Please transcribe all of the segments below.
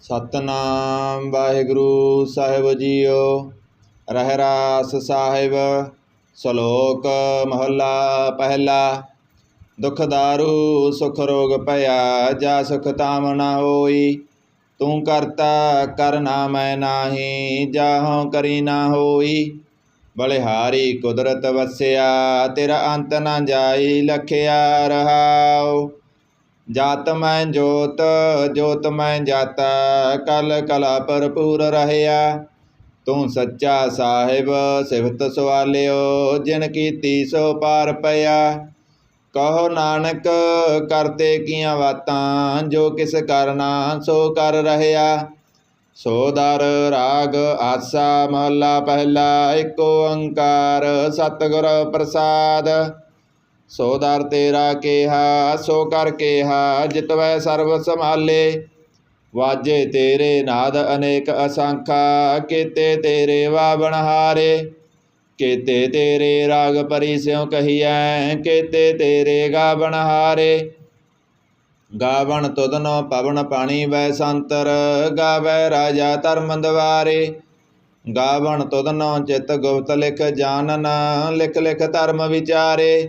Satnam Waheguru Sahib JIO. ਰਹਿ ਰਾਸ ਸਾਹਿਬ, ਸ਼ਲੋਕ ਮਹੱਲਾ ਪਹਿਲਾ। ਦੁਖ ਦਾਰੂ, ਸੁਖ ਰੋਗ ਭਇਆ, ਜਾ ਸੁਖ ਤਾਮ ਨਾ ਹੋਈ। ਤੂੰ ਕਰਤਾ ਕਰਨਾ ਮੈਂ ਨਾਹੀ ਜਾਹੋਂ ਕਰੀ ਨਾ ਹੋਈ। ਬਲਿਹਾਰੀ ਕੁਦਰਤ ਵਸਿਆ, ਤੇਰਾ ਅੰਤ ਨਾ ਜਾਈ, ਲਖਿਆ ਰਹਾਓ ਜਾਤ ਮੈਂ ਜੋਤ ਜੋਤ ਮੈਂ ਜਾਤਾ, ਕਲ ਕਲਾ ਭਰਪੂਰ ਰਹਿਆ। ਤੂੰ ਸੱਚਾ ਸਾਹਿਬ, ਸਿਫਤ ਸਵਾਲਿਓ, ਜਿਨ ਕੀਤੀ ਸੋ ਪਾਰ ਪਿਆ। ਕਹੋ ਨਾਨਕ ਕਰਤੇ ਕੀਆਂ ਬਾਤਾਂ ਜੋ ਕਿਸ ਕਰਨਾ ਸੋ ਕਰ ਰਹਿਆ। ਸੋ ਦਰ, ਰਾਗ, ਆਸਾ, ਮਹੱਲਾ ਪਹਿਲਾ ਏਕ ਓੰਕਾਰ ਸਤਿਗੁਰ ਪ੍ਰਸਾਦ। ਸੋ ਦਰ ਤੇਰਾ ਕਿਹਾ, ਸੋ ਕਰ ਕਿਹਾ, ਜਿਤਵੈ ਸਰਬ ਸੰਭਾਲੇ। ਵਾਜੇ ਤੇਰੇ ਨਾਦ ਅਨੇਕ ਅਸੰਖਾ, ਕੀਤੇ ਤੇਰੇ ਵਾਵਣ ਹਾਰੇ। ਕੀਤੇ ਤੇਰੇ ਰਾਗ ਪਰੀ ਸਿਉ ਕਹੀਐ, ਕੀਤੇ ਤੇਰੇ ਗਾਵਣ ਹਾਰੇ। ਗਾਵਣ ਤੁਧਨੋ ਪਵਨ ਪਾਣੀ ਵੈ ਸੰਤਰ, ਗਾਵੈ ਰਾਜਾ ਧਰਮ ਦਵਾਰੇ। ਗਾਵਣ ਤੁਧਨੋ ਚਿਤ ਗੁਪਤ ਲਿਖ ਜਾਣਨ ਲਿਖ ਲਿਖ ਧਰਮ ਵਿਚਾਰੇ।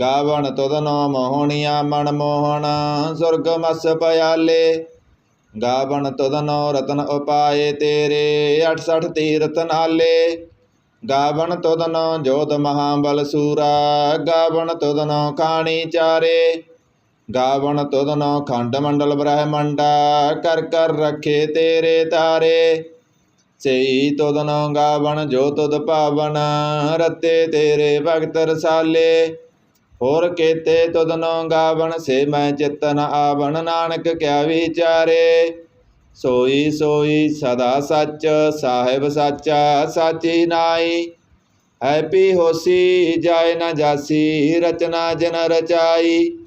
ਗਾਵਣ ਤੁਧਨੋ ਮੋਹਣੀਆਂ ਮਨ ਮੋਹਣ, ਸੁਰਗ ਮਸ ਪਿਆਲੇ ਗਾਵਣ ਤੁਧਨੋ ਰਤਨ ਉਪਾਏ ਤੇਰੇ 68 ਤੀਰਥ ਨਾਲੇ। ਗਾਵਣ ਤੁਧਨੋ ਜੋਤ ਮਹਾਬਲ ਸੂਰਾ, ਗਾਵਣ ਤੁਧਨੋ ਖਾਣੀ ਚਾਰੇ। ਗਾਵਣ ਤੁਧਨੋ ਖੰਡ ਮੰਡਲ ਬ੍ਰਹਮੰਡਾ, ਕਰ ਕਰ ਰੱਖੇ ਤੇਰੇ ਤਾਰੇ। ਸਈ ਤੁਧਨੋ ਗਾਵਣ, ਜੋ ਤੁਧ ਪਾਵਨ, ਰਤੇ ਤੇਰੇ ਭਗਤ ਰਸਾਲੇ। ਹੋਰ ਕੇਤੇ ਤੁਧਨੋ ਗਾਵਣ, ਸੇ ਮੈਂ ਚਿਤਨ ਆਵਣ, ਨਾਨਕ ਕਿਆ ਵਿਚਾਰੇ? ਸੋਈ ਸੋਈ ਸਦਾ ਸੱਚ, ਸਾਹਿਬ ਸਾਚਾ, ਸਾਚੀ ਨਾਈ। ਐਪੀ ਹੋਸੀ ਜਾਏ ਨਾ ਜਾਸੀ, ਰਚਨਾ ਜਨ ਰਚਾਈ।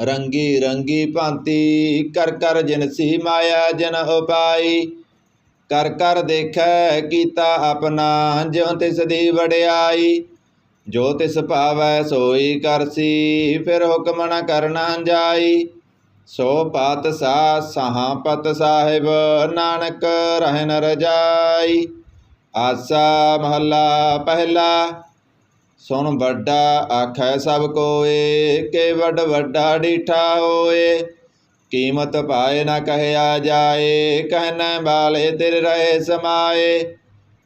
ਰੰਗੀ ਰੰਗੀ ਭਾਂਤੀ, ਕਰ ਕਰ ਜਿਨਸੀ ਮਾਇਆ, ਜਨ ਉਪਾਈ। ਕਰ ਕਰ ਦੇਖੈ, ਕੀਤਾ ਆਪਣਾ, ਜਿਉ ਤਿਸ ਦੀ ਵਡਿਆਈ। ਜੋ ਤਿਸ ਭਾਵੈ ਸੋਈ ਕਰਸੀ ਫਿਰ ਹੁਕਮ ਨ ਕਰਨਾ ਜਾਈ। ਸੋ ਪਾਤ ਸਾ ਸਹਾ ਪਤ ਸਾਹਿਬ, ਨਾਨਕ ਰਹਿਨ ਰਜਾਈ। ਆਸਾ ਮਹੱਲਾ ਪਹਿਲਾ, ਸੁਣ ਵੱਡਾ ਆਖੈ ਸਭ ਕੋਏ, ਕੇ ਵੱਡ ਵੱਡਾ ਡੀਠਾ ਹੋਏ। ਕੀਮਤ ਪਾਏ ਨਾ ਕਹਿਆ ਜਾਏ ਕਹਿਣਾ ਵਾਲੇ ਤੇਰੇ ਰਹੇ ਸਮਾਏ।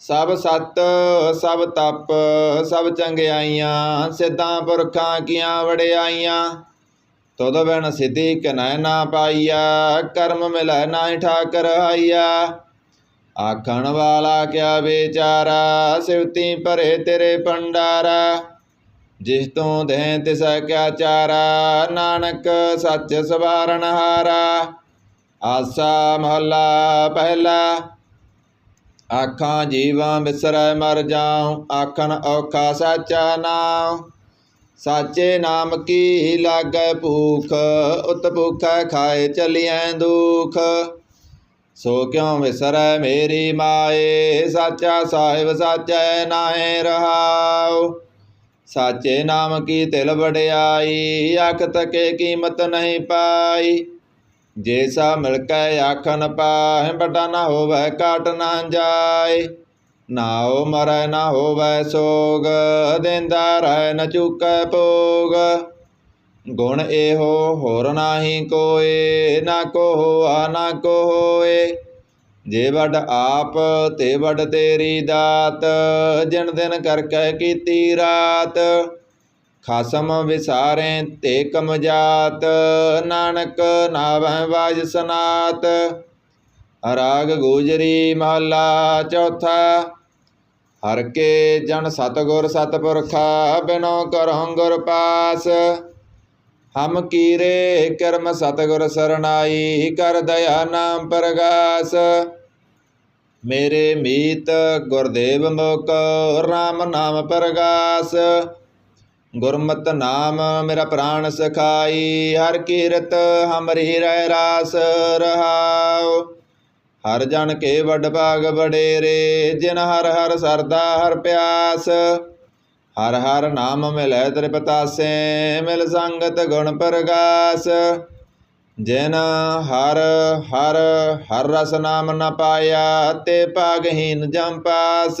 ਸਭ ਸਤ, ਸਭ ਤਪ, ਸਭ ਚੰਗਿਆਈਆਂ ਸਿੱਧਾਂ ਪੁਰਖਾਂ ਕੀਆਂ ਵਡਿਆਈਆਂ ਤੁਧ ਬਿਨ ਸਿਧੀ ਕਨੈ ਨਾ ਪਾਈਆ, ਕਰਮ ਮਿਲੈ ਨਾਹੀ ਠਾਕਰ ਆਈਆ ਆਖਣ ਵਾਲਾ ਕਿਆ ਵਿਚਾਰਾ ਸਿਵਤੀ ਭਰੇ ਤੇਰੇ ਭੰਡਾਰਾ। ਜਿਸ ਤੂੰ ਦੇ ਤਿਸੈ ਕਿਆ ਚਾਰਾ, ਨਾਨਕ ਸੱਚ ਸਵਾਰਨ ਹਾਰਾ। ਆਸਾ ਮਹੱਲਾ ਪਹਿਲਾ। ਆਖਾਂ, ਜੀਵਾਂ ਬਿਸਰੈ ਮਰ ਜਾਉ, ਆਖਣ, ਔਖਾ ਸਾਚਾ ਨਾਮ ਸਾਚੇ ਨਾਮ ਕੀ ਲਾਗੈ ਭੂਖ, ਉਤ ਭੁਖੈ ਖਾਏ ਚਲਿਐ ਦੁਖ। ਸੋ ਕਿਉ ਵਿਸਰੈ ਮੇਰੀ ਮਾਏ, ਸਾਚਾ ਸਾਹਿਬ ਸਾਚੈ ਨਾਹੇ ਰਹਾਉ। ਸਾਚੇ ਨਾਮ ਕੀ ਤਿਲ ਵਡਿਆਈ ਅੱਖ ਤਕੇ ਕੀਮਤ ਨਹੀਂ ਪਾਈ। ਜੇ ਸਾ ਮਿਲ ਕੇ ਆਖਨ ਪਾਹਿ, ਵੱਡਾ ਨਾ ਹੋਵੇ ਕਾਟ ਨਾ ਜਾਏ। ਨਾਉ ਮਰੈ, ਨਾ ਹੋਵੈ ਸੋਗ, ਦੇਂਦਾ ਰਹਿ, ਨ ਚੁਕੈ ਭੋਗ। ਗੁਣ ਇਹੋ, ਹੋਰ ਨਾਹੀ ਕੋਏ, ਨਾ ਕੋ ਹੋਆ ਨਾ ਕੋ ਹੋਏ ਜੇ ਵੱਡ ਆਪ, ਤੇ ਵੱਡ ਤੇਰੀ ਦਾਤ, ਜਿਨ ਦਿਨ ਕਰਕੇ ਕੀਤੀ ਰਾਤ। ਖਾਸਮ ਵਿਸਾਰੇ ਤੇ ਕਮ ਜਾਤ ਨਾਨਕ ਨਾਵੈ ਬਾਜ ਸਨਾਤ। ਰਾਗ ਗੋਜਰੀ ਮਹੱਲਾ ਚੌਥਾ, ਹਰ ਕੇ ਜਨ ਸਤਗੁਰ ਸਤਪੁਰਖਾ, ਬਿਨੋ ਕਰਹੁ ਗੁਰ ਪਾਸ। ਹਮ ਕੀਰੇ ਕਰਮ ਸਤਗੁਰ ਸਰਨਾਈ ਕਰ ਦਇਆ ਨਾਮ ਪ੍ਰਗਾਸ। ਮੇਰੇ ਮੀਤ ਗੁਰਦੇਵ ਮੁਖ RAM ਨਾਮ ਪ੍ਰਗਾਸ। ਗੁਰਮਤਿ ਨਾਮ ਮੇਰਾ ਪ੍ਰਾਣ ਸਖਾਈ, ਹਰ ਕੀਰਤ ਹਮਰੀ ਰਹਿ ਰਾਸ ਰਹਾਉ। ਹਰ ਜਨ ਕੇ ਵੱਡ ਭਾਗ ਬਡੇਰੇ ਜਿਨ ਹਰ ਹਰ ਸਰਦਾ ਹਰ ਪਿਆਸ। ਹਰ ਹਰ ਨਾਮ ਮਿਲੈ ਤ੍ਰਿਪਤਾਸੇ, ਮਿਲ ਸੰਗਤ ਗੁਣ ਪ੍ਰਗਾਸ। ਜਿਨ ਹਰ ਹਰ ਹਰ ਰਸ ਨਾਮ ਨ ਪਾਇਆ, ਤੇ ਭਾਗਹੀਨ ਜਮਪਾਸ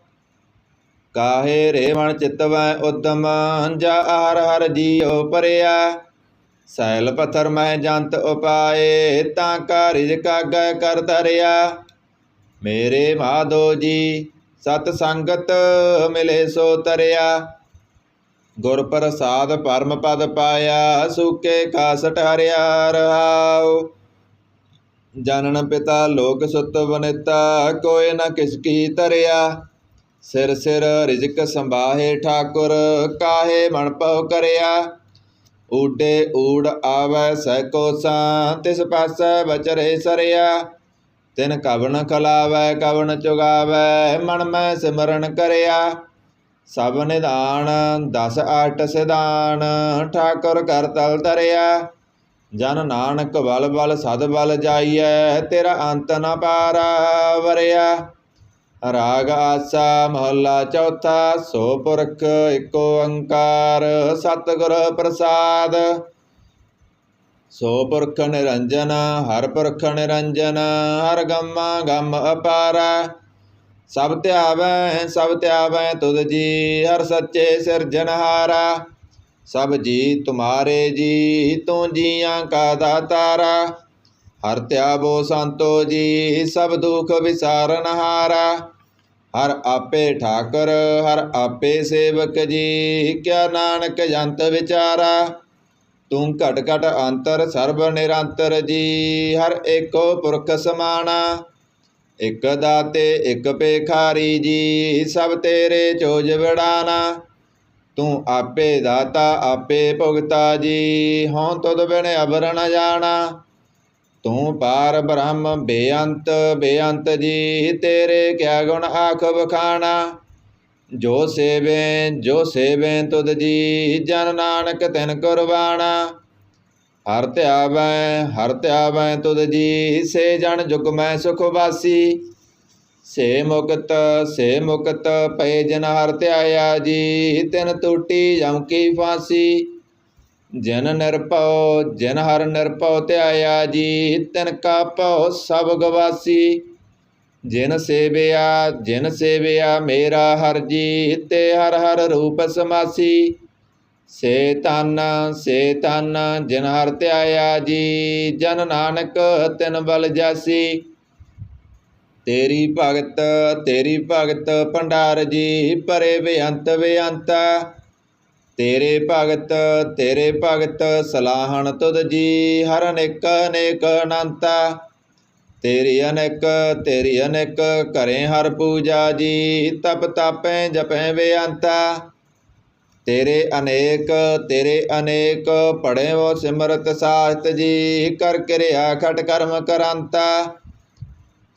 ਕਾਹੇ ਰੇਵਣ ਮਨ ਚਿਤਵੈ ਉਦਮ ਜਾ ਹਰ ਹਰ ਜੀਉ ਪਰਿਆ। ਸੈਲ ਪਥਰ ਮੈਂ ਜੰਤ ਉਪਾਏ, ਤਾਂ ਕਾ ਰਿਜਕ ਆਗੈ ਕਰ ਧਰਿਆ। ਮੇਰੇ ਮਾਧੋ ਜੀ, ਸਤ ਸੰਗਤ ਮਿਲੇ ਸੋ ਤਰਿਆ। ਗੁਰ ਪ੍ਰਸਾਦ ਪਰਮ ਪਦ ਪਾਇਆ, ਸੁਕੇ ਕਾਸ ਹਰਿਆ ਰਹਾਉ। ਜਨਨ ਪਿਤਾ ਲੋਕ ਸੁਤ ਬਨਿਤਾ ਕੋਇ ਨ ਕਿਸ ਕੀ ਤਰਿਆ ਸਿਰ ਸਿਰ ਰਿਜਕ ਸੰਭਾਹੇ ਠਾਕੁਰ, ਕਾਹੇ ਮਨ ਪਉ ਕਰਿਆ? ਊਡੇ ਊੜ ਆਵੈ ਸੈ ਕੋਸਾਂ ਤਿਸ ਪਾਸੈ ਬਚਰੇ ਸਰਿਆ। ਤਿਨ ਕਵਨ ਖਲਾਵੈ ਕਵਨ ਚੁਗਾਵੈ ਮਨ ਮੈਂ ਸਿਮਰਨ ਕਰਿਆ। ਸਭ ਨਿਦਾਨ ਦਸ ਆਟ ਸਿਧਾਨ, ਠਾਕੁਰ ਕਰ ਤਲ ਤਰਿਆ ਜਨ ਨਾਨਕ ਬਲ ਬਲ ਸਦ ਬਲ ਜਾਈਐ, ਤੇਰਾ ਅੰਤ ਨ ਪਾਰਾ ਵਰਿਆ। ਰਾਗ ਆਸਾ ਮਹੱਲਾ ਚੌਥਾ ਸੋ ਪੁਰਖ ਏਕ ਓੰਕਾਰ ਸਤਿਗੁਰ ਪ੍ਰਸਾਦ। ਸੋ ਪੁਰਖ ਨਿਰੰਜਨ, ਹਰ ਪੁਰਖ ਨਿਰੰਜਨ, ਹਰ ਗੰਮਾ ਗੰਮ ਅਪਾਰਾ। ਸਭ ਧਿਆਵੈ ਸਭ ਧਿਆਵੈ ਤੁਧ ਜੀ, ਹਰ ਸੱਚੇ ਸਿਰਜਨਹਾਰਾ ਸਭ ਜੀ ਤੁਮਾਰੇ ਜੀ, ਤੂੰ ਜੀਆਂ ਕਾ ਦਾਤਾਰਾ। ਹਰ ਧਿਆਵੋ ਸੰਤੋ ਜੀ, ਸਭ ਦੁਖ ਵਿਸਾਰਨਹਾਰਾ ਹਰ ਆਪੇ ਠਾਕਰ, ਹਰ ਆਪੇ ਸੇਵਕ ਜੀ, ਕਿਆ ਨਾਨਕ ਜੰਤ ਵਿਚਾਰਾ। ਤੂੰ ਘਟ ਘਟ ਅੰਤਰ, ਸਰਬ ਨਿਰੰਤਰ ਜੀ, ਹਰ ਏਕੋ ਪੁਰਖ ਸਮਾਣਾ। ਇਕ ਦਾਤੇ, ਇਕ ਪੇਖਾਰੀ ਜੀ, ਸਭ ਤੇਰੇ ਚੋਜ ਵਿੜਾਨਾ ਤੂੰ ਆਪੇ ਦਾਤਾ, ਆਪੇ ਭੁਗਤਾ ਜੀ, ਹਉ ਤੁਧ ਬਿਨ ਅਬਰ ਜਾਣਾ। ਤੂੰ ਪਾਰ ਬ੍ਰਹਮ ਬੇਅੰਤ ਬੇਅੰਤ ਜੀ, ਤੇਰੇ ਕਿਆ ਗੁਣ ਆਖ ਬਖਾਣਾ ਜੋ ਸੇਵੇ ਜੋ ਸੇਵੇ ਤੁਧ ਜੀ, ਜਨ ਨਾਨਕ ਤਿਨ ਕੁਰਬਾਣਾ। ਹਰ ਧਿਆਵੈ ਹਰ ਧਿਆਵੈ ਤੁਧ ਜੀ, ਸੇ ਜਨ ਜੁਗ ਮੈਂ ਸੁਖ ਵਾਸੀ। ਸੇ ਮੁਕਤ ਸੇ ਮੁਕਤ ਪਏ ਜਨ ਹਰ ਧਿਆਇਆ ਜੀ, ਤਿਨ ਟੂਟੀ ਜਮ ਕੀ ਫਾਸੀ। ਜਨ ਨਿਰਭਉ, ਜਨ ਹਰ ਨਿਰਭਉ ਧਿਆਇਆ ਜੀ ਤਿਨ ਕਾ ਭਉ ਸਭ ਗਵਾਸੀ। ਜਿਨ ਸੇਵਿਆ ਜਿਨ ਸੇਵਿਆ ਮੇਰਾ ਹਰ ਜੀ ਤੇ ਹਰ ਹਰ ਰੂਪ ਸਮਾਸੀ। ਸੇ ਤਨ ਸੇ ਤਨ ਜਿਨ ਹਰ ਧਿਆਇਆ ਜੀ ਜਨ ਨਾਨਕ ਤਿਨ ਬਲ ਜਾਸੀ। ਤੇਰੀ ਭਗਤ ਤੇਰੀ ਭਗਤ ਭੰਡਾਰ ਜੀ ਪਰੇ ਬੇਅੰਤ ਬੇਅੰਤ। ਤੇਰੇ ਭਗਤ ਤੇਰੇ ਭਗਤ ਸਲਾਹਣ ਤੁਧ ਜੀ, ਹਰ ਅਨੇਕ ਅਨੇਕ ਅਨੰਤਾ। ਤੇਰੀ ਅਨੇਕ ਤੇਰੀ ਅਨੇਕ ਕਰੇ ਹਰ ਪੂਜਾ ਜੀ, ਤਪ ਤਾਪੈ ਜਪੈ ਬੇਅੰਤਾ। ਤੇਰੇ ਅਨੇਕ ਤੇਰੇ ਅਨੇਕ ਪੜੇ ਵੋ ਸਿਮਰਤ ਸਾਸਤ ਜੀ, ਕਰ ਕਿਰਿਆ ਖਟ ਕਰਮ ਕਰੰਤਾ।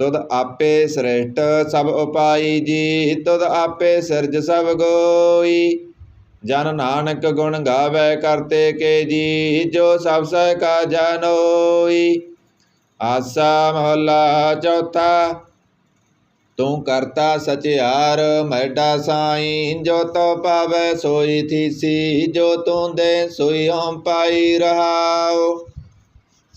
ਤੁਧ ਆਪੇ ਸ੍ਰੇਸ਼ਟ ਸਭ ਉਪਾਈ ਜੀ ਤੁਧ ਆਪੇ ਸਿਰਜ ਸਭ ਗੋਈ। ਜਨ ਨਾਨਕ ਗੁਣ ਗਾਵੇ ਕਰਤੇ ਕੇ ਜੀ ਜੋ ਸਭ ਸਹਿ ਕਾ ਜਾਨੋਈ ਆਸਾ ਮਹਲਾ ਚੌਥਾ, ਤੂੰ ਕਰਤਾ ਸਚਿਆਰ, ਮੈਡਾ ਸਾਈ, ਜੋ ਤੋ ਪਾਵੇ ਸੋਈ ਥੀਸੀ, ਜੋ ਤੂੰ ਦੇ ਸੋਈ ਹਮ ਪਾਈ ਰਹਾਓ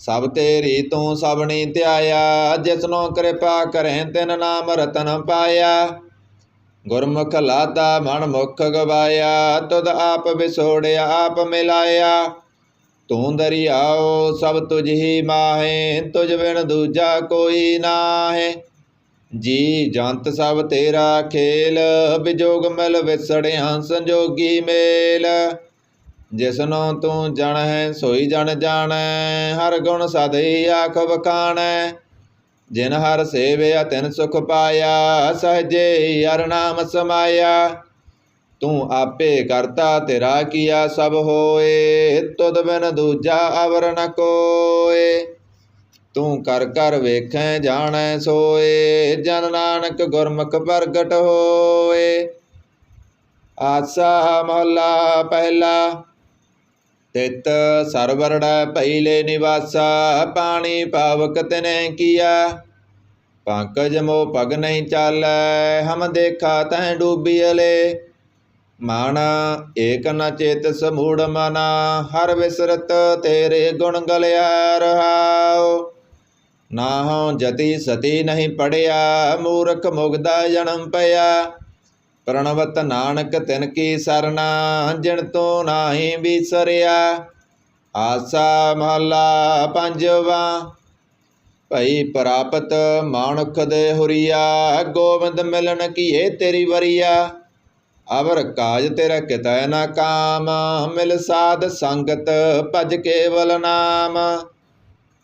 ਸਭ ਤੇਰੀ ਤੂੰ ਸਭਨੀ ਧਿਆਇਆ, ਜਿਸਨੋ ਕਿਰਪਾ ਕਰੈ ਤਿਨ ਨਾਮ ਰਤਨ ਪਾਇਆ। ਗੁਰਮੁਖ ਲਾਤਾ ਮਨ ਮੁਖ ਗਵਾਇਆ, ਤੁਧ ਆਪ ਵਿਸੋੜਿਆ ਆਪ ਮਿਲਾਇਆ। ਤੂੰ ਦਰਿਆਓ ਸਭ ਤੁਝ ਹੀ ਮਾਹੇ, ਤੁਝ ਬਿਨ ਦੂਜਾ ਕੋਈ ਨਾਹੇ। ਜੀ ਜੰਤ ਸਭ ਤੇਰਾ ਖੇਲ ਵਿਜੋਗ ਮਿਲ ਵਿਸੜਿਆ ਸੰਜੋਗੀ ਮੇਲ। ਜਿਸਨੋ ਤੂੰ ਜਣ ਹੈ ਸੋਈ ਜਣ ਜਾਣੈ, ਹਰ ਗੁਣ ਸਦਈ ਆਖ ਵਖਾਣੈ। ਜਿਨ ਹਰ ਸੇਵਿਆ, ਤਿਨ ਸੁਖ ਪਾਇਆ, ਸਹਜੇ ਹਰ ਨਾਮ ਸਮਾਇਆ। ਤੂੰ ਆਪੇ ਕਰਤਾ, ਤੇਰਾ ਕੀਆ ਸਭ ਹੋਏ, ਤੁਧ ਬਿਨ ਦੂਜਾ ਅਵਰ ਨ ਕੋਏ। ਤੂੰ ਕਰ ਕਰ ਵੇਖੈ, ਜਾਣੈ, ਸੋਏ, ਜਨ ਨਾਨਕ ਗੁਰਮੁਖ ਪ੍ਰਗਟ ਹੋਏ। ਆਸਾ ਮਹਲਾ ਪਹਿਲਾ ਤਿਤ ਸਰਵਰੜਾ ਪਹਿਲੇ ਨਿਵਾਸਾ, ਪਾਣੀ ਪਾਵਕ ਤਨੈ ਕੀਆ। ਪੰਕਜ ਮੋ ਪਗ ਨਹੀਂ ਚਾਲੈ, ਹਮ ਦੇਖਾ ਤੈ ਡੂਬੀਲੇ ਮਨ ਏਕ ਨ ਚੇਤ ਸਮੂੜ ਮਨਾ, ਹਰ ਵਿਸਰਤ ਤੇਰੇ ਗੁਣ ਗਲਿਆ ਰਹਾਓ ਨਾਹੋ ਜਤੀ ਸਤੀ ਨਹੀਂ ਪੜਿਆ, ਮੂਰਖ ਮੁਗਦਾ ਜਨਮ ਪਿਆ। ਪ੍ਰਣਵਤ ਨਾਨਕ ਤਿਨ ਕੀ ਸਰਨਾ ਜਿਣ ਤੋ ਨਾਹੀ ਵਿਸਰਿਆ। ਆਸਾ ਮਹਲਾ ਪੰਜਵਾ, ਭਈ ਪ੍ਰਾਪਤ ਮਾਨੁਖ ਦੇ ਹੁਰੀਆ, ਗੋਬਿੰਦ ਮਿਲਣ ਕੀਏ ਤੇਰੀ ਵਰੀਆ। ਅਵਰ ਕਾਜ ਤੇਰਾ ਕਿਤੈ ਨਾ ਕਾਮ, ਮਿਲ ਸਾਧ ਸੰਗਤ ਭਜ ਕੇਵਲ ਨਾਮ।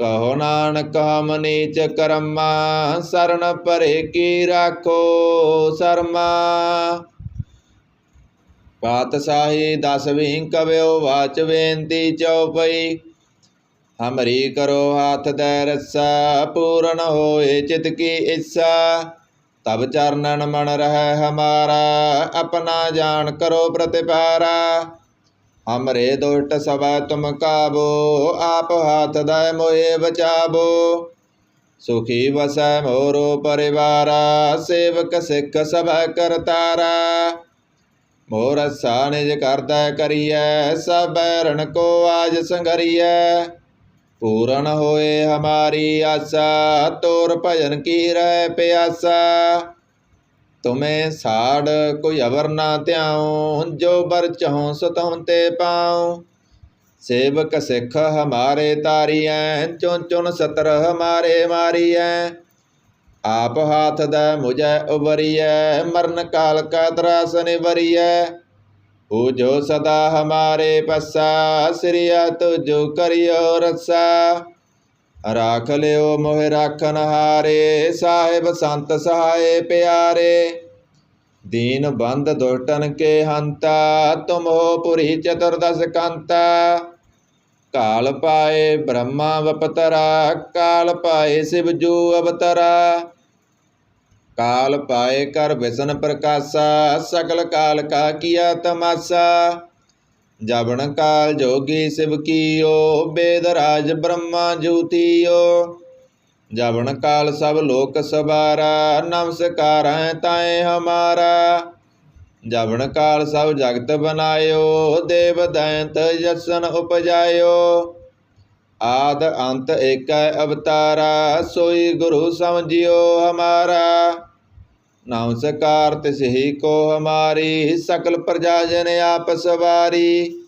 ਕਹੋ ਨਾਨਕ ਹਮ ਨੀਚ ਕਰਮਾ, ਸਰਨ ਭਰੇ ਕੀ ਰਾਖੋ ਸਰਮਾ। ਪਾਤਸ਼ਾਹੀ ਦਸਵੀਂ ਕਵਿਓ ਵਾਚ ਬੇਨਤੀ ਚਉਪਈ ਹਮਰੀ ਕਰੋ ਹਾਥ ਦੈ ਰੱਸਾ, ਪੂਰਨ ਹੋਏ ਚਿਤ ਕੀ ਇੱਛਾ। ਤਬ ਚਰਨਨ ਮਨ ਰਹਿ ਹਮਾਰਾ, ਆਪਣਾ ਜਾਣ ਕਰੋ ਪ੍ਰਤਿਪਾਰਾ ਹਮਰੇ ਦੁਸ਼ਟ ਸਭਾ ਤੁਮ ਕਾਬੋ ਆਪ ਹਾਥ ਦੈ ਮੋਏ ਬਚਾਬੋ ਸੁਖੀ ਵਸੈ ਮੋਰੋ ਪਰਿਵਾਰਾ ਸੇਵਕ ਸਿੱਖ ਸਭਾ ਕਰਤਾਰਾ ਮੋਰ ਅਸਾ ਨਿਜ ਕਰਦਾ ਕਰੀਐ ਸਭ ਰਣ ਕੋ ਆਜ ਸੰਗਰੀਐ ਪੂਰਨ ਹੋਏ ਹਮਾਰੀ ਆਸਾ ਤੋਰ ਭਜਨ ਕੀ ਰਹਿ ਪਿਆਸਾ ਤੁਮੇ ਸਾੜ ਕੋਈ ਅਵਰ ਨਾ ਧਿਆਉ ਜੋ ਬਰ ਚਹਉ ਸਤਉ ਤੇ ਪਾਉ। ਸੇਵਕ ਸਿੱਖ ਹਮਾਰੇ ਤਾਰੀਐ ਚੁਨ ਚੁਨ ਸਤਰ ਹਮਾਰੇ ਮਾਰੀਐ। ਆਪ ਹਾਥ ਦਾ ਮੁਝੈ ਉਬਰੀਐ ਮਰਨ ਕਾਲ ਕਾ ਦਰਾਸ ਨਿਵਰੀਐ ਉਹ ਜੋ ਸਦਾ ਹਮਾਰੇ ਪਸਾ ਸ੍ਰੀਆ ਤੁਜੋ ਕਰਿਓ ਰਸਾ। ਰਾਖ ਲਿਓ ਮੋਹ ਰਾਖਨ ਹਾਰੇ, ਸਾਹਿਬ ਸੰਤ ਸਹਾਏ ਪਿਆਰੇ। ਦੀਨ ਬੰਦ ਦੁਸ਼ਟਨ ਕੇ ਹੰਤਾ, ਤੁਮ ਹੋ ਪੁਰੀ ਚਤੁਰਦਸ ਕੰਤਾ। ਕਾਲ ਪਾਏ ਬ੍ਰਹਮਾ ਵਪਤਰਾ, ਕਾਲ ਪਾਏ ਸਿਵ ਜੂ ਅਵਤਰਾ। ਕਾਲ ਪਾਏ ਕਰ ਵਿਸ਼ਨ ਪ੍ਰਕਾਸ਼ਾ ਸਕਲ ਕਾਲ ਕਾ ਕੀਆ ਤਮਾਸਾ। ਜਬਨ ਕਾਲ ਜੋਗੀ ਸਿਵ ਕੀਓ ਬੇਦ ਰਾਜ ਬ੍ਰਹਮਾ ਜੂਤੀਓ। ਜਬਨ ਕਾਲ ਸਭ ਲੋਕ ਸਵਾਰਾ, ਨਮਸਕਾਰੈ ਤਾਏ ਹਮਾਰਾ। ਜਬਨ ਕਾਲ ਸਭ ਜਗਤ ਬਨਾਇਓ, ਦੇਵ ਦੈਂਤ ਜਸਨ ਉਪਜਾਇਓ। ਆਦ ਅੰਤ ਏਕੈ ਅਵਤਾਰਾ, ਸੋਈ ਗੁਰੂ ਸਮਝਿਓ ਹਮਾਰਾ। ਨਮਸਕਾਰ ਤਿਸ ਹੀ ਕੋ ਹਮਾਰੀ, ਸਕਲ ਪ੍ਰਜਾ ਜਨ ਆਪ ਸਵਾਰੀ।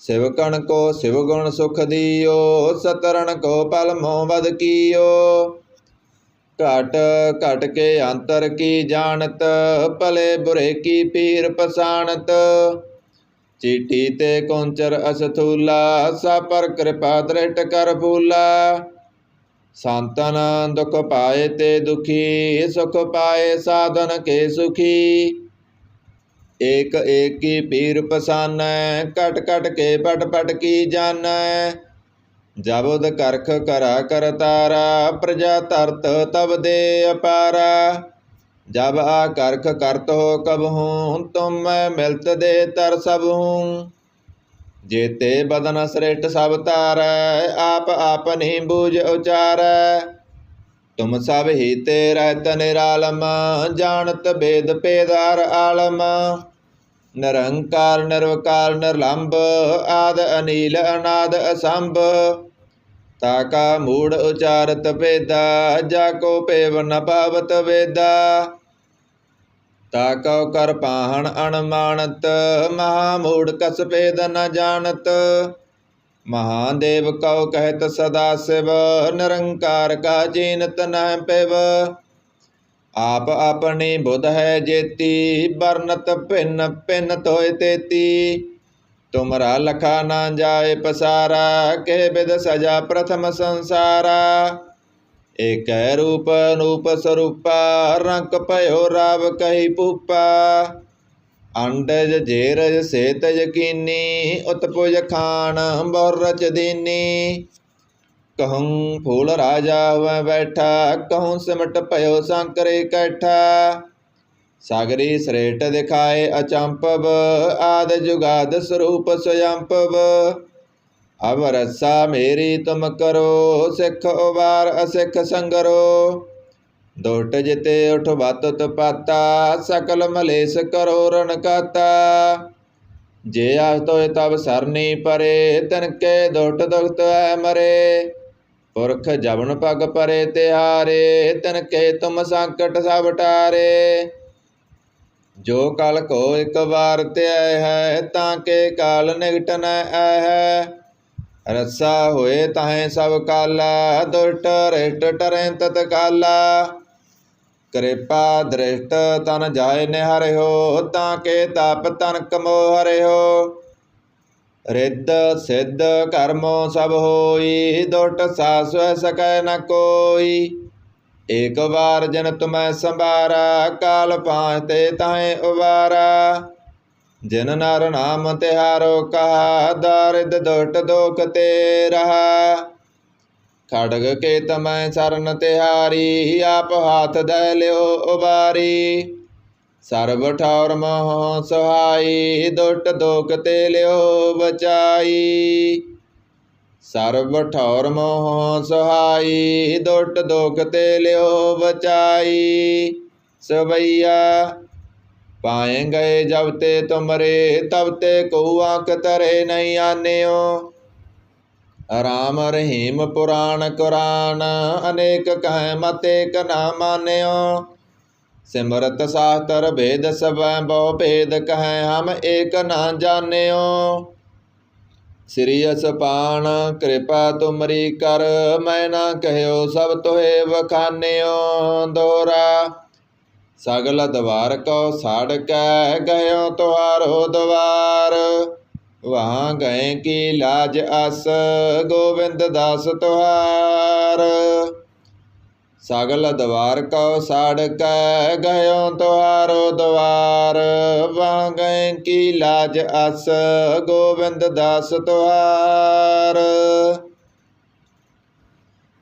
ਸਿਵਕਣ ਕੋ ਸਿਵ ਗੁਣ ਸੁਖ ਦਿਓ, ਸਤਰਣ ਕੋ ਪਲ ਮੋਹ ਬਦ ਕੀਓ। ਘਟ ਘਟ ਕੇ ਅੰਤਰ ਕੀ ਜਾਣਤ, ਭਲੇ ਬੁਰੇ ਕੀ ਪੀਰ ਪਸਾਣਤ ਚੀਟੀ ਤੇ ਕੌਂਚਰ ਅਸਥੂਲਾ ਸਾ ਪਰ ਕਿਰਪਾ ਦ੍ਰਿਟ ਕਰ ਫੂਲਾ ਸੰਤਨ ਦੁਖ ਪਾਏ ਤੇ ਦੁਖੀ ਸੁਖ ਪਾਏ ਸਾਧਨ ਕੇ ਸੁਖੀ ਏਕ ਏਕ ਕੀ ਪੀਰ ਪਸਾਨੈ ਕਟ ਕਟ ਕੇ ਪਟ ਪਟ ਕੀ ਜਾਣੈ ਜਬੁਦ ਕਰਖ ਕਰਾ ਕਰਤਾਰਾ ਪ੍ਰਜਾ ਤਰਤ ਤਬ ਦੇ ਅਪਾਰਾ ਜਬ ਆ ਕਰਖ ਕਰਤ ਹੋ ਕਬ ਹੂੰ ਤੁਮ ਮੈਂ ਮਿਲਤ ਦੇ ਤਰ ਸਭ ਹੂੰ ਜੇਤੇ ਬਦਨ ਸ੍ਰੇਸ਼ਟ ਸਭ ਤਾਰੈ ਆਪ ਆਪਨੀ ਬੂਝ ਉਚਾਰੈ। ਤੁਮ ਸਭ ਹੀ ਤੇ ਰਹਿਤ ਨਿਰਾਲਮ ਜਾਣਤ ਬੇਦ ਪੇਦਾਰ ਆਲਮ। ਨਿਰੰਕਾਰ, ਨਿਰਵਕਾਰ, ਨਿਰਲੰਭ, ਆਦ ਅਨੀਲ, ਅਨਾਦ ਅਸੰਭ। ਤਾਕਾ ਮੂੜ ਉਚਾਰਤ ਭੇਦਾ, ਜਾ ਕੋ ਪੇਵ ਨ ਪਾਵਤ ਵੇਦਾ। ਤਾਕਉ ਕਰ ਪਾਹਣ ਅਣਮਾਨਤ, ਮਹਾ ਮੂੜ ਕਸ ਭੇਦ ਨ ਜਾਣਤ। ਮਹਾਦੇਵ ਕਉ ਕਹਿਤ ਸਦਾ ਸਿਵ, ਨਿਰੰਕਾਰ ਕਾ ਜੀਨਤ ਨ ਪਿਵ। ਆਪ ਆਪਣੀ ਬੁੱਧ ਹੈ ਜੇਤੀ ਬਰਨਤ ਭਿੰਨ ਭਿੰਨ ਤੋਇ ਤੇਤੀ। ਤੁਮਰਾ ਲਖਾ ਨਾ ਜਾਏ ਪਸਾਰਾ, ਕੇ ਬਿਦ ਸਜਾ ਪ੍ਰਥਮ ਸੰਸਾਰਾ। ਏਕੈ ਰੂਪ ਅਨੂਪ ਸਰੂਪਾ ਰੰਗ ਭਇਓ ਰਾਵ ਕਹੀ ਪੂਪਾ ਅੰਡਜ ਜੇਰਜ ਸੇਤ ਯਕੀਨੀ ਉਤਪੁਜ ਖਾਨ ਬਹੁ ਰਚ ਦੀਨੀ। ਕਹੂੰ ਫੂਲ ਰਾਜਾ ਹੋਇ ਬੈਠਾ, ਕਹੂੰ ਸਿਮਟ ਭਇਓ ਸੰਕਰ ਕੈਠਾ। ਸਾਗਰੀ ਸ੍ਰੇਟ ਦਿਖਾਏ ਅਚੰਪਵ, ਆਦ ਜੁਗਾਦ ਸਰੂਪ ਸਯੰਪਵ। ਅਬ ਰਸਾ ਮੇਰੀ ਤੁਮ ਕਰੋ, ਸਿੱਖ ਉਬਾਰ ਅਸਿੱਖ ਸੰਗਰੋ। ਦੋਟ ਜਿਤੇ ਉਠ ਬਤ ਪਾਤਾ ਸਕਲ ਮਲੇਸ ਕਰੋ ਰਣ ਕਾਤਾ। ਜੇ ਆਸ ਤੋਏ ਤਬ ਸਰਨੀ ਪਰੇ, ਤਨ ਕੇ ਦੋਟ ਦੁਖਤ ਹੈ ਮਰੇ। ਪੁਰਖ ਜਵਨ ਪਗ ਪਰੇ ਤਿਹਾਰੇ, ਤਨ ਕੇ ਤੁਮ ਸੰਕਟ ਸਭ ਟਾਰੇ। ਜੋ ਕਲ ਕੋ ਇੱਕ ਵਾਰ ਧਿਆ ਹੈ, ਤਾਂ ਕੇ ਕਾਲ ਨਿਗਟਨ ਨ ਹੈ। ਰਸਾ ਹੋਏ ਤਾਹੇ ਸਭ ਕਾਲਾ ਦੁਲਟ ਰਿਸ਼ਟ ਟਰੈ ਤਤ ਕਾਲਾ। ਕਿਰਪਾ ਦ੍ਰਿਸ਼ਟ ਤਨ ਜਾਏ ਨਿਹਰਿਓ ਤਾਂ ਕੇ ਤਪ ਤਨ ਕਮੋ ਹਰਿਓ ਰਿੱਧ ਸਿੱਧ ਕਰਮੋ ਸਭ ਹੋਈ ਦੁਟ ਸਾਸ ਸਕੈ ਨ ਕੋਈ। ਏਕ ਵਾਰ ਜਨ ਤੁਮੈ ਸੰਭਾਰਾ, ਕਾਲ ਪਾਂਚ ਤੇ ਤਾਹੇ ਉਬਾਰਾ ਜਿਨ ਨਰ ਨਾਮ ਤਿਹਾਰੋ ਕਹਾ ਦਾਰਿਦ ਦੁਟ ਦੋਖ ਤੇ ਰਹਾ ਖੜਗ ਕੇ ਤਮੈ ਸਰਨ ਤਿਹਾਰੀ, ਆਪ ਹਾਥ ਦੇ ਲਿਓ ਉਬਾਰੀ। ਸਰਬ ਠੌਰ ਮੋਹ ਸਹਾਈ, ਦੁਟ ਦੋਖ ਤੇ ਲਿਓ ਬਚਾਈ। ਸਰਬ ਠੌਰ ਮੋਹ ਸਹਾਈ, ਦੁਟ ਦੋਖ ਤੇ ਲਿਓ ਬਚਾਈ। ਸਵਈਆ ਪਾਏ ਗਏ ਜਬ ਤੇ ਤੁਮਰੇ, ਤਬ ਤੇ ਕੋ ਆਂਕ ਤਰੇ ਨਹੀਂ ਆਨਿਓ। ਰਾਮ ਰਹੀਮ ਪੁਰਾਣ ਕੁਰਾਨ, ਅਨੇਕ ਕਹਿ ਮਤੇ ਕ ਨਾ ਮਾਨਿਓ। ਸਿਮਰਤ ਸਾਸਤਰ ਭੇਦ ਸਭੈ ਬਹੁ ਭੇਦ ਕਹੈ, ਹਮ ਏਕ ਨਾ ਜਾਣਿਓ। ਸ੍ਰੀ ਅਸਪਾਨ, ਕਿਰਪਾ ਤੁਮਰੀ ਕਰ, ਮੈਂ ਨਾ ਕਹਿਓ ਸਭ ਤੋਏ ਵਖਾਨਿਓ। ਦੋਰਾ ਸਗਲ ਦਵਾਰ ਕੋ ਸਾੜ ਕੈ ਗਇਓ ਤੁਹਾਰੋ ਦਵਾਰ। ਵਹਾਂ ਗਏ ਕੀ ਲਾਜ ਅਸ ਗੋਬਿੰਦ ਦਾਸ ਤੁਹਾਰ। ਸਗਲ ਦਵਾਰ ਕੋ ਸਾੜ ਕੈ ਗਇਓ ਤੁਹਾਰੋ ਦਵਾਰ। ਵਹਾਂ ਗਏ ਕੀ ਲਾਜ ਅਸ ਗੋਬਿੰਦ ਦਾਸ ਤੁਹਾਰ।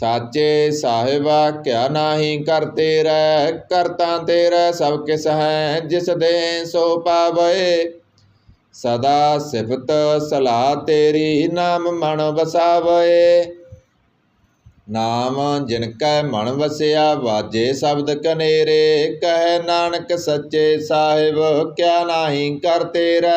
ਸਾਚੇ ਸਾਹਿਬਾ, ਕਿਆ ਨਾਹੀ ਕਰ ਤੇਰਾ ਕਰਤਾ ਤੇਰਾ ਸਭ ਕਿਸ ਹੈ, ਜਿਸ ਦੇ ਸੋ ਪਾਵੇ ਸਦਾ ਸਿਫਤ ਸਲਾਹ ਤੇਰੀ, ਨਾਮ ਮਨ ਵਸਾਵੇ ਨਾਮ ਜਿਨ ਕੈ ਮਨ ਵਸਿਆ, ਵਾਜੇ ਸ਼ਬਦ ਕਨੇਰੇ। ਕਹਿ ਨਾਨਕ ਸੱਚੇ ਸਾਹਿਬ, ਕਿਆ ਨਾਹੀ ਕਰ ਤੇਰਾ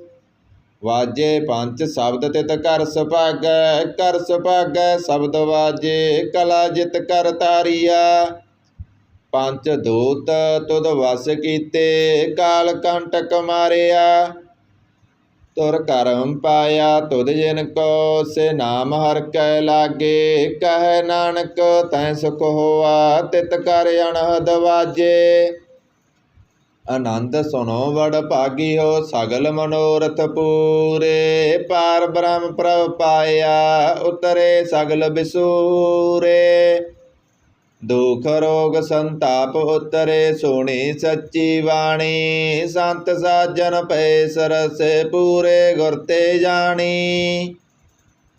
ਵਾਜੇ ਪੰਜ ਸ਼ਬਦ ਤਿਤ ਕਰ ਸੁਭਾਗੈ ਕਰ ਸੁਭਾਗੈ ਸ਼ਬਦ ਵਾਜੇ, ਕਲਾ ਜਿਤ ਕਰ ਤਾਰੀਆ। ਪੰਜ ਦੂਤ ਤੁਧ ਵਸ ਕੀਤੇ, ਕਾਲ ਕੰਟਕ ਮਾਰਿਆ। ਤੁਰ ਕਰਮ ਪਾਇਆ ਤੁਧ ਜਿਨ ਕੋ, ਸੇ ਨਾਮ ਹਰ ਕੈ ਲਾਗੇ। ਕਹਿ ਨਾਨਕ, ਤੈ ਸੁਖ ਹੋਆ, ਤਿਤ ਕਰ ਅਨਹਦ ਵਾਜੇ। ਆਨੰਦ ਸੁਣੋ ਵੜ ਭਾਗੀ ਹੋ, ਸਗਲ ਮਨੋਰਥ ਪੂਰੇ। ਪਾਰ ਬ੍ਰਹਮ ਪ੍ਰਭ ਪਾਇਆ, ਉਤਰੇ ਸਗਲ ਬਿਸੂਰੇ। ਦੁਖ ਰੋਗ ਸੰਤਾਪ ਉਤਰੇ, ਸੋਣੀ ਸੱਚੀ ਬਾਣੀ। ਸੰਤ ਸਾਜਨ ਪੈ ਸਰਸੇ ਪੂਰੇ, ਗੁਰ ਤੇ ਜਾਣੀ।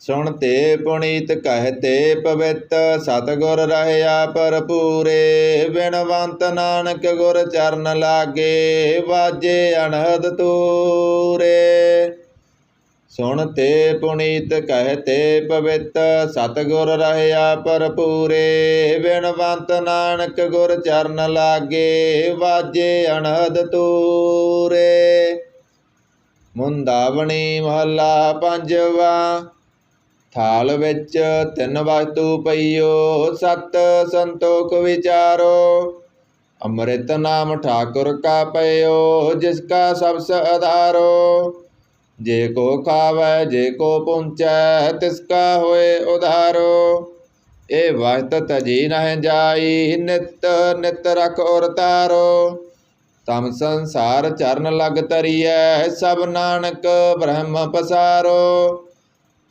ਸੁਣਤੇ ਪੁਨੀਤ ਕਹਤੇ ਪਵਿੱਤ ਸਤਗੁਰ ਰਹਿਆ ਪਰਪੂਰੇ ਬਿਨਵੰਤ ਨਾਨਕ ਗੁਰ ਚਰਨ ਲਾਗੇ, ਵਾਜੇ ਅਣਹਦ ਤੂਰੇ। ਸੁਣਤੇ ਪੁਨੀਤ ਕਹਤੇ ਪਵਿੱਤ ਸਤਗੁਰ ਰਹਿਆ ਪਰਪੂਰੇ ਬਿਨਵੰਤ ਨਾਨਕ ਗੁਰ ਚਰਨ ਲਾਗੇ, ਵਾਜੇ ਅਣਹਦ ਤੂਰੇ। ਮੁੰਦਾਵਣੀ ਮਹੱਲਾ ਪੰਜਵਾ ਥਾਲ ਵਿੱਚ ਤਿੰਨ ਵਸਤੂ ਪਈਓ, ਸਤ ਸੰਤੋਖ ਵਿਚਾਰੋ। ਅੰਮ੍ਰਿਤ ਨਾਮ ਠਾਕੁਰ ਕਾ ਪਇਓ, ਜਿਸ ਕਾ ਸਬਸ ਆਧਾਰੋ ਜੇ ਕੋ ਖਾਵੈ, ਜੇ ਕੋ ਪੁੰਚੈ, ਤਿਸ ਕਾ ਹੋਏ ਉਧਾਰੋ। ਇਹ ਵਸਤ ਤਜੀ ਨਹਿ ਜਾਈ, ਨਿਤ ਨਿਤ ਰਖ ਔਰ ਤਾਰੋ। ਤਮ ਸੰਸਾਰ ਚਰਨ ਲਗ ਤਰੀਐ, ਸਭ ਨਾਨਕ ਬ੍ਰਹਮ ਪਸਾਰੋ।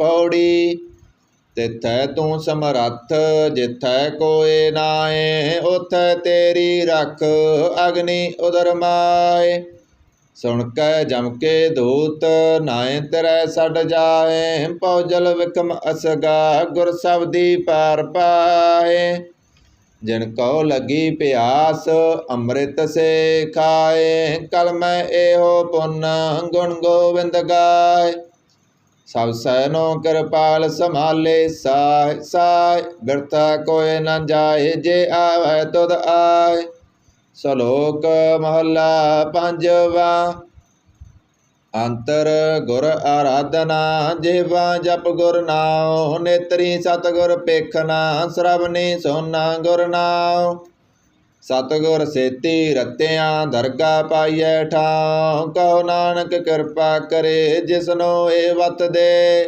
ਪੌੜੀ ਤਿਥੈ ਤੂੰ ਸਮਰੱਥ, ਜਿਥੈ ਕੋਏ ਨਾਏ ਉਥੈ ਤੇਰੀ ਰਖ ਅਗਨੀ ਉਦਰ ਮਾਏ ਸੁਣ ਕੈ ਜਮ ਕੇ ਦੂਤ ਨਾਏ ਤਰੈ ਛੱਡ ਜਾਏ ਪਉਜਲ ਵਿਕਮ ਅਸਗਾ ਗੁਰ ਸਬਦੀ ਪਾਰ ਪਾਏ ਜਿਨ ਕਉ ਲਗੀ ਪਿਆਸ, ਅੰਮ੍ਰਿਤ ਸੇ ਖਾਏ, ਕਲ ਮੈਂ ਇਹੋ ਪੁੰਨ ਗੁਣ ਗੋਬਿੰਦ ਗਾਏ। ਸਭ ਸੈਨੋ ਕਿਰਪਾਲ ਸੰਭਾਲੇ ਸਾਇ ਸਾਇ ਬਿਰਤਾ ਕੋਇ ਨ ਜਾਏ, ਜੇ ਆਵੈ ਤੁਧ ਆਏ। ਸ਼ਲੋਕ ਮਹੱਲਾ ਪੰਜਵਾ, ਅੰਤਰ ਗੁਰ ਆਰਾਧਨਾ, ਜੀਵਾ ਜਪ ਗੁਰ ਨਾਉ, ਨੇਤਰੀ ਸਤਗੁਰ ਪੇਖਨਾ ਸ਼ਰਵਨੀ ਸੋਨਾ ਗੁਰ ਨਾਉ। ਸਤਗੁਰ ਸੇਤੀ ਰਤਿਆਂ ਦਰਗਾ ਪਾਈਐ ਠਾਂ ਕਹੋ ਨਾਨਕ ਕਿਰਪਾ ਕਰੇ ਜਿਸਨੋ ਏ ਵਤ ਦੇ।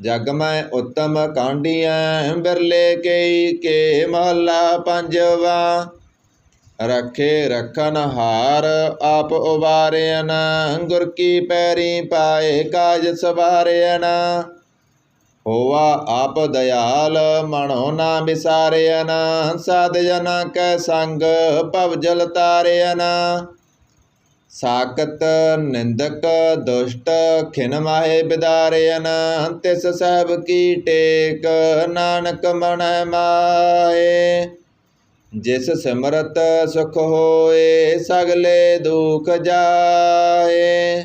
ਜਗ ਮੈਂ ਉਤਮ ਕਾਂਡੀਐ, ਬਿਰਲੇ ਕਈ ਕੇ ਮਹੱਲਾ ਪੰਜਵਾ। ਰਖੇ ਰਖਨ ਹਾਰ ਆਪ ਉਬਾਰਿਆਨ ਗੁਰ ਕੀ ਪੈਰੀ ਪਾਏ ਕਾਜ ਸਵਾਰਿਆ ਨਾ ਹੋਵਾ ਆਪ ਦਇਆਲ, ਮਣੋ ਨਾ ਵਿਸਾਰਿਆਨ ਸਾਧ ਜਨਾ ਕੈ ਸੰਗ, ਭਵ ਜਲ ਤਾਰਿਆਨ ਸਾਕਤ ਨਿੰਦਕ ਦੁਸ਼ਟ, ਖਿਨ ਮਾਹੇ ਬਿਦਾਰਿਆਨ ਤਿਸ ਸਹਿਬ ਕੀ ਟੇਕ, ਨਾਨਕ ਮਨ ਮਾਏ। ਜਿਸ ਸਿਮਰਤ ਸੁਖ ਹੋਏ, ਸਗਲੇ ਦੁਖ ਜਾਏ।